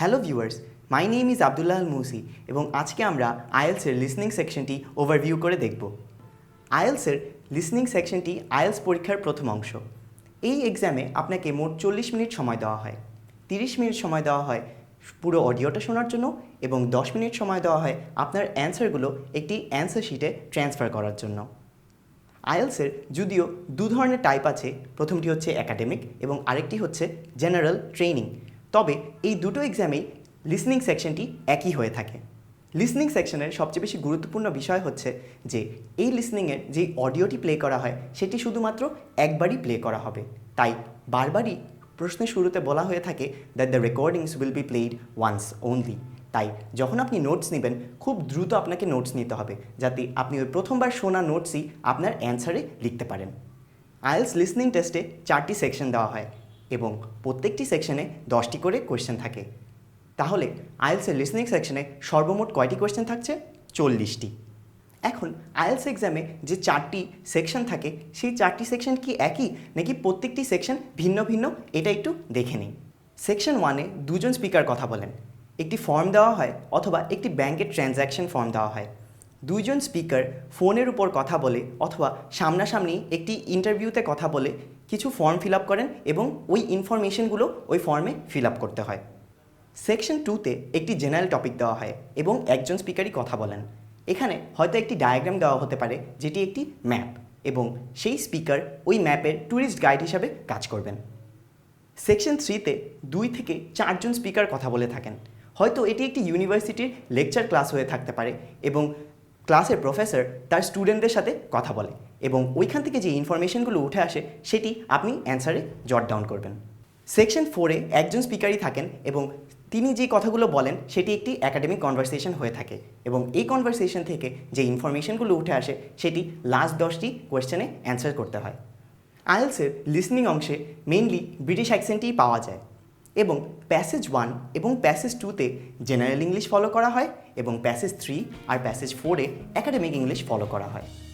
Hello viewers my name is Abdullah Al Musi এবং আজকে আমরা আইএলসের লিসনিং সেকশনটি ওভারভিউ করে দেখব। আইএলসের লিসনিং সেকশনটি আইএলস পরীক্ষার প্রথম অংশ। এই এক্সামে আপনাকে মোট চল্লিশ মিনিট সময় দেওয়া হয়। তিরিশ মিনিট সময় দেওয়া হয় পুরো অডিওটা শোনার জন্য এবং দশ মিনিট সময় দেওয়া হয় আপনার অ্যান্সারগুলো একটি অ্যান্সার শিটে ট্রান্সফার করার জন্য। আইএলসের যদিও দু ধরনের টাইপ আছে, প্রথমটি হচ্ছে একাডেমিক এবং আরেকটি হচ্ছে জেনারেল ট্রেনিং তবে এই দুটো এক্সামেই লিসনিং সেকশনটি একই হয়ে থাকে। লিসনিং সেকশনের সবচেয়ে বেশি গুরুত্বপূর্ণ বিষয় হচ্ছে যে, এই লিসনিংয়ের যে অডিওটি প্লে করা হয়, সেটি শুধুমাত্র একবারই প্লে করা হবে। তাই বারবারই প্রশ্নের শুরুতে বলা হয়ে থাকে that the recordings will be played once only তাই যখন আপনি নোটস নেবেন, খুব দ্রুত আপনাকে নোটস নিতে হবে, যাতে আপনি ওই প্রথমবার শোনা নোটসই আপনার অ্যান্সারে লিখতে পারেন। আইএলস লিসনিং টেস্টে চারটি সেকশন দেওয়া হয়। এবং প্রত্যেকটি সেকশনে দশটি করে কোয়েশ্চেন থাকে। তাহলে আইএলসের লিসনিং সেকশনে সর্বমোট কয়টি কোয়েশ্চেন থাকছে? চল্লিশটি। এখন আইএলস এক্সামে যে চারটি সেকশন থাকে, সেই চারটি সেকশন কি একই? নাকি প্রত্যেকটি সেকশন ভিন্ন ভিন্ন? এটা একটু দেখে নিই। সেকশন ওয়ানে দুজন স্পিকার কথা বলেন। একটি ফর্ম দেওয়া হয় অথবা একটি ব্যাংকের ট্রানজ্যাকশন ফর্ম দেওয়া হয়। দুইজন স্পিকার ফোনের উপর কথা বলে অথবা সামনাসামনি একটি ইন্টারভিউতে কথা বলে কিছু ফর্ম ফিল করেন এবং ওই ইনফরমেশনগুলো ওই ফর্মে ফিল করতে হয়। সেকশন টুতে একটি জেনারেল টপিক দেওয়া হয় এবং একজন স্পিকারই কথা বলেন। এখানে হয়তো একটি ডায়াগ্রাম দেওয়া হতে পারে, যেটি একটি ম্যাপ এবং সেই স্পিকার ওই ম্যাপের ট্যুরিস্ট গাইড হিসাবে কাজ করবেন। সেকশন থ্রিতে দুই থেকে চারজন স্পিকার কথা বলে থাকেন। হয়তো এটি একটি ইউনিভার্সিটির লেকচার ক্লাস হয়ে থাকতে পারে এবং ক্লাসের প্রফেসর তার স্টুডেন্টদের সাথে কথা বলে এবং ওইখান থেকে যে ইনফরমেশনগুলো উঠে আসে, সেটি আপনি অ্যান্সারে জট ডাউন করবেন। সেকশন ফোরে একজন স্পিকারই থাকেন এবং তিনি যে কথাগুলো বলেন, সেটি একটি একাডেমিক কনভারসেশন হয়ে থাকে এবং এই কনভারসেশন থেকে যে ইনফরমেশনগুলো উঠে আসে, সেটি লাস্ট দশটি কোয়েশ্চেনে অ্যান্সার করতে হয়। আইএলসের লিসনিং অংশে মেইনলি ব্রিটিশ অ্যাকসেন্টেই পাওয়া যায়। এবং প্যাসেজ ওয়ান এবং প্যাসেজ টুতে জেনারেল ইংলিশ ফলো করা হয় এবং প্যাসেজ থ্রি আর প্যাসেজ ফোরে একাডেমিক ইংলিশ ফলো করা হয়।